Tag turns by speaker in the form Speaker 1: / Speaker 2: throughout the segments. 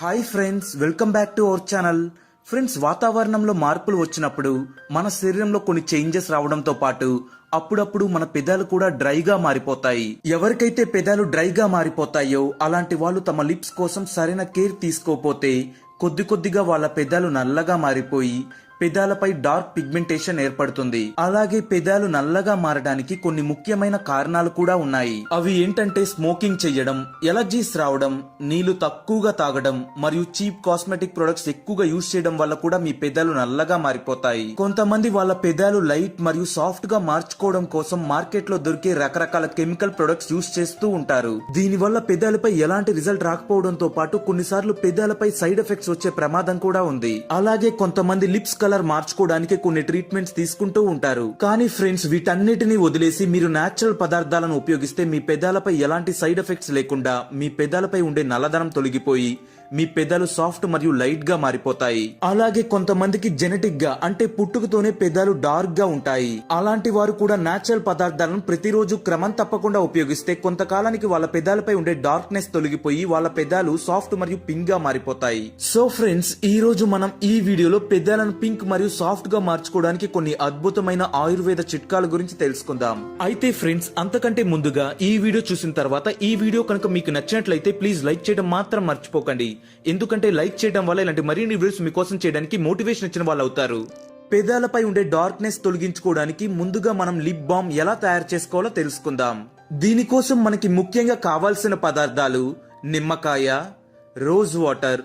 Speaker 1: Hi friends welcome back to our channel. Friends వాతావరణంలో మార్పులు వచ్చినప్పుడు మన శరీరంలో కొన్ని చేంజెస్ రావడంతో పాటు అప్పుడప్పుడు మన పెదాలు కూడా డ్రైగా మారిపోతాయి. ఎవరికైతే పెదాలు డ్రైగా మారిపోతాయో అలాంటి వాళ్ళు తమ లిప్స్ కోసం సరైన కేర్ తీసుకోకపోతే కొద్ది కొద్దిగా వాళ్ళ పెదాలు నల్లగా మారిపోయి పెదాలపై డార్క్ పిగ్మెంటేషన్ ఏర్పడుతుంది. అలాగే పెదాలు నల్లగా మారడానికి కొన్ని ముఖ్యమైన కారణాలు కూడా ఉన్నాయి. అవి ఏంటంటే స్మోకింగ్ చేయడం ఎలర్జీస్ రావడం నీళ్ళు తక్కువగా తాగడం మరియు చీప్ కాస్మెటిక్ ప్రొడక్ట్స్ ఎక్కువగా యూజ్ చేయడం వల్ల కూడా మీ పెదాలు నల్లగా మారిపోతాయి. కొంతమంది వాళ్ళ పెదాలు లైట్ మరియు సాఫ్ట్గా మార్చుకోవడం కోసం మార్కెట్లో దొరికే రకరకాల కెమికల్ ప్రొడక్ట్స్ యూజ్ చేస్తూ ఉంటారు. దీనివల్ల పెదాలపై ఎలాంటి రిజల్ట్ రాకపోవడంతో పాటు కొన్నిసార్లు పెదాలపై సైడ్ ఎఫెక్ట్స్ వచ్చే ప్రమాదం కూడా ఉంది. అలాగే కొంతమంది లిప్స్ కలర్ మార్చుకోవడానికి కొన్ని ట్రీట్మెంట్స్ తీసుకుంటూ ఉంటారు. కానీ ఫ్రెండ్స్ వీటన్నిటిని వదిలేసి మీరు నేచురల్ పదార్థాలను ఉపయోగిస్తే మీ పెదాలపై ఎలాంటి సైడ్ ఎఫెక్ట్స్ లేకుండా మీ పెదాలపై ఉండే నల్లదనం తొలగిపోయి మీ పెదాలు సాఫ్ట్ మరియు లైట్గా మారిపోతాయి. అలాగే కొంతమందికి జెనెటిక్గా అంటే పుట్టుకతోనే పెదాలు డార్క్గా ఉంటాయి. అలాంటి వారు కూడా నాచురల్ పదార్థాలను ప్రతిరోజు క్రమం తప్పకుండా ఉపయోగిస్తే కొంతకాలానికి వాళ్ళ పెదాలపై ఉండే డార్క్నెస్ తొలగిపోయి వాళ్ళ పెదాలు సాఫ్ట్ మరియు పింక్గా మారిపోతాయి. సో ఫ్రెండ్స్ ఈ రోజు మనం ఈ వీడియోలో పెదాలను పింక్ మరియు సాఫ్ట్గా మార్చుకోవడానికి కొన్ని అద్భుతమైన ఆయుర్వేద చిట్కాల గురించి తెలుసుకుందాం. అయితే ఫ్రెండ్స్ అంతకంటే ముందుగా ఈ వీడియో చూసిన తర్వాత ఈ వీడియో కనుక మీకు నచ్చినట్లయితే ప్లీజ్ లైక్ చేయడం మాత్రం మర్చిపోకండి. ఎందుకంటే లైక్ చేయడం వల్ల ఇలాంటి మరిన్ని వీడియోస్ మీకోసం చేయడానికి మోటివేషన్ ఇచ్చిన వాళ్ళు అవుతారు. పెదాలపై ఉండే డార్క్నెస్ తొలగించుకోవడానికి ముందుగా మనం లిప్ బామ్ ఎలా తయారు చేసుకోవాలో తెలుసుకుందాం. దీనికోసం మనకి ముఖ్యంగా కావాల్సిన పదార్థాలు నిమ్మకాయ రోజ్ వాటర్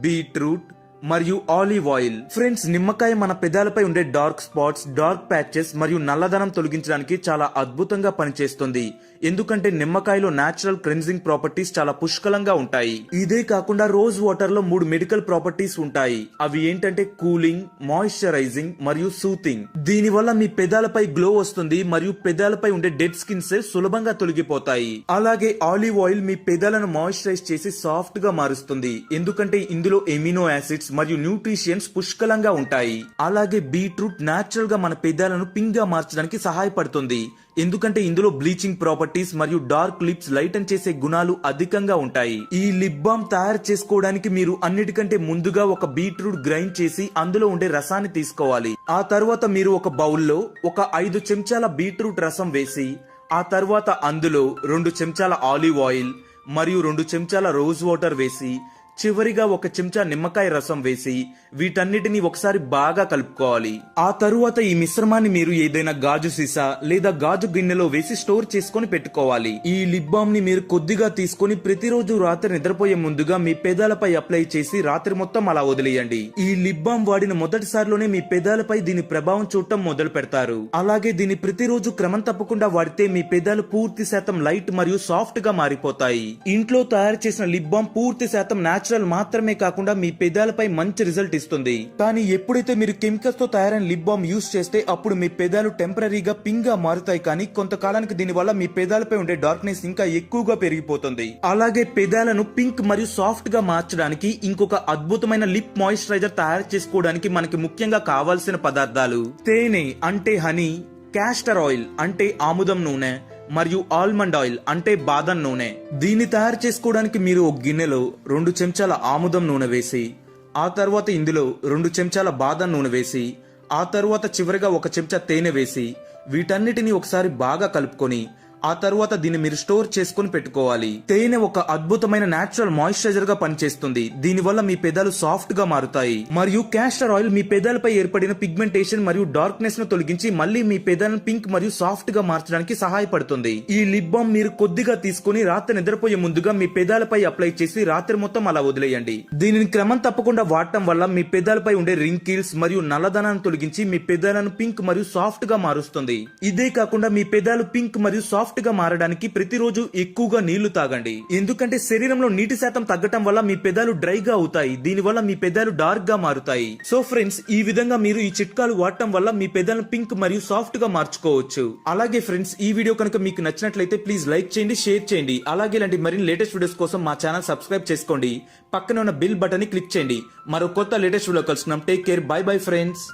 Speaker 1: బీట్రూట్ మరియు ఆలివ్ ఆయిల్ ఫ్రెండ్స్ నిమ్మకాయ మన పెదాలపై ఉండే డార్క్ స్పాట్స్ డార్క్ ప్యాచెస్ మరియు నల్లదనం తొలగించడానికి చాలా అద్భుతంగా పనిచేస్తుంది. ఎందుకంటే నిమ్మకాయలో నాచురల్ క్లెన్జింగ్ ప్రాపర్టీస్ చాలా పుష్కలంగా ఉంటాయి. ఇదే కాకుండా రోజ్ వాటర్లో మూడు మెడికల్ ప్రాపర్టీస్ ఉంటాయి. అవి ఏంటంటే కూలింగ్ మాయిశ్చరైజింగ్ మరియు సూతింగ్ దీని వల్ల మీ పెదాలపై గ్లో వస్తుంది మరియు పెదాలపై ఉండే డెడ్ స్కిన్ సెల్స్ సులభంగా తొలగిపోతాయి. అలాగే ఆలివ్ ఆయిల్ మీ పెదాలను మాయిశ్చరైజ్ చేసి సాఫ్ట్గా మారుస్తుంది. ఎందుకంటే ఇందులో ఎమినో యాసిడ్స్ మరియు న్యూట్రిషియన్స్ పుష్కలంగా ఉంటాయి. అలాగే బీట్రూట్ నాచురల్గా మన పెదాలను పింక్గా మార్చడానికి సహాయపడుతుంది. ఎందుకంటే ఇందులో బ్లీచింగ్ ప్రాపర్టీస్ మరియు డార్క్ లిప్స్ లైటన్ చేసే గుణాలు అధికంగా ఉంటాయి. ఈ లిప్ బామ్ తయారు చేసుకోవడానికి మీరు అన్నిటికంటే ముందుగా ఒక బీట్రూట్ గ్రైండ్ చేసి అందులో ఉండే రసాన్ని తీసుకోవాలి. ఆ తర్వాత మీరు ఒక బౌల్లో ఒక ఐదు చెంచాల బీట్రూట్ రసం వేసి ఆ తర్వాత అందులో రెండు చెంచాల ఆలివ్ ఆయిల్ మరియు రెండు చెంచాల రోజ్ వాటర్ వేసి చివరిగా ఒక చెంచా నిమ్మకాయ రసం వేసి వీటన్నిటిని ఒకసారి బాగా కలుపుకోవాలి. ఆ తరువాత ఈ మిశ్రమాన్ని మీరు ఏదైనా గాజు సీసా లేదా గాజు గిన్నెలో వేసి స్టోర్ చేసుకొని పెట్టుకోవాలి. ఈ లిప్ బామ్ని మీరు కొద్దిగా తీసుకొని ప్రతిరోజు రాత్రి నిద్రపోయే ముందుగా మీ పెదాలపై అప్లై చేసి రాత్రి మొత్తం అలా వదిలేయండి. ఈ లిప్ బామ్ వాడిన మొదటిసారిలోనే మీ పెదాలపై దీని ప్రభావం చూడటం మొదలు పెడతారు. అలాగే దీన్ని ప్రతిరోజు క్రమం తప్పకుండా వాడితే మీ పెదాలు పూర్తి శాతం లైట్ మరియు సాఫ్ట్గా మారిపోతాయి. ఇంట్లో తయారు చేసిన లిప్ బామ్ పూర్తి శాతం న్యాచురల్ మాత్రమే కాకుండా మీ పెదాలపై మంచి రిజల్ట్ ఇస్తుంది. కానీ ఎప్పుడైతే మీరు కెమికల్స్తో తయారైన లిప్ బామ్ యూస్ చేస్తే అప్పుడు మీ పెదాలు టెంపరీగా పింక్గా మారుతాయి కానీ కొంతకాలానికి దీని వల్ల మీ పెదాలపై ఉండే డార్క్నెస్ ఇంకా ఎక్కువగా పెరిగిపోతుంది. అలాగే పెదాలను పింక్ మరియు సాఫ్ట్గా మార్చడానికి ఇంకొక అద్భుతమైన లిప్ మాయిశ్చరైజర్ తయారు చేసుకోవడానికి మనకి ముఖ్యంగా కావాల్సిన పదార్థాలు తేనె అంటే హనీ క్యాస్టర్ ఆయిల్ అంటే ఆముదం నూనె మరియు ఆల్మండ్ ఆయిల్ అంటే బాదం నూనె. దీన్ని తయారు చేసుకోవడానికి మీరు ఒక గిన్నెలో రెండు చెంచాల ఆముదం నూనె వేసి ఆ తర్వాత ఇందులో రెండు చెంచాల బాదం నూనె వేసి ఆ తర్వాత చివరిగా ఒక చెంచా తేనె వేసి వీటన్నిటిని ఒకసారి బాగా కలుపుకొని ఆ తర్వాత దీన్ని మీరు స్టోర్ చేసుకుని పెట్టుకోవాలి. తేనె ఒక అద్భుతమైన నాచురల్ మాయిశ్చరైజర్గా పనిచేస్తుంది. దీనివల్ల మీ పెదాలు సాఫ్ట్గా మారుతాయి. మరియు క్యాస్టర్ ఆయిల్ మీ పెదాలపై ఏర్పడిన పిగ్మెంటేషన్ మరియు డార్క్నెస్ను తొలగించి మళ్ళీ మీ పెదాలను పింక్ మరియు సాఫ్ట్గా మార్చడానికి సహాయపడుతుంది. ఈ లిప్ బామ్ మీరు కొద్దిగా తీసుకుని రాత్రి నిద్రపోయే ముందుగా మీ పెదాలపై అప్లై చేసి రాత్రి మొత్తం అలా వదిలేయండి. దీనిని క్రమం తప్పకుండా వాడటం వల్ల మీ పెదాలపై ఉండే రింకిల్స్ మరియు నల్లదనాన్ని తొలగించి మీ పెదాలను పింక్ మరియు సాఫ్ట్గా మారుస్తుంది. ఇదే కాకుండా మీ పెదాలు పింక్ మరియు సాఫ్ట్ సాఫ్ట్గా మారడానికి ప్రతిరోజు ఎక్కువగా నీళ్ళు తాగండి. ఎందుకంటే శరీరంలో నీటి శాతం తగ్గటం వల్ల మీ పెదాలు డ్రైగా అవుతాయి. దీనివల్ల మీ పెదాలు డార్క్గా మారుతాయి. సో ఫ్రెండ్స్ ఈ విధంగా మీరు ఈ చిట్కాలు వాడటం వల్ల మీ పెదాలను పింక్ మరియు సాఫ్ట్గా మార్చుకోవచ్చు. అలాగే ఫ్రెండ్స్ ఈ వీడియో కనుక మీకు నచ్చినట్లయితే ప్లీజ్ లైక్ చేయండి షేర్ చేయండి. అలాగే ఇలాంటి మరిన్ని లేటెస్ట్ వీడియోస్ కోసం మా ఛానల్ సబ్స్క్రైబ్ చేసుకోండి. పక్కన ఉన్న బిల్ బటన్ని క్లిక్ చేయండి. మరో కొత్త latest video కలుసుకున్నాం take care. Bye bye friends.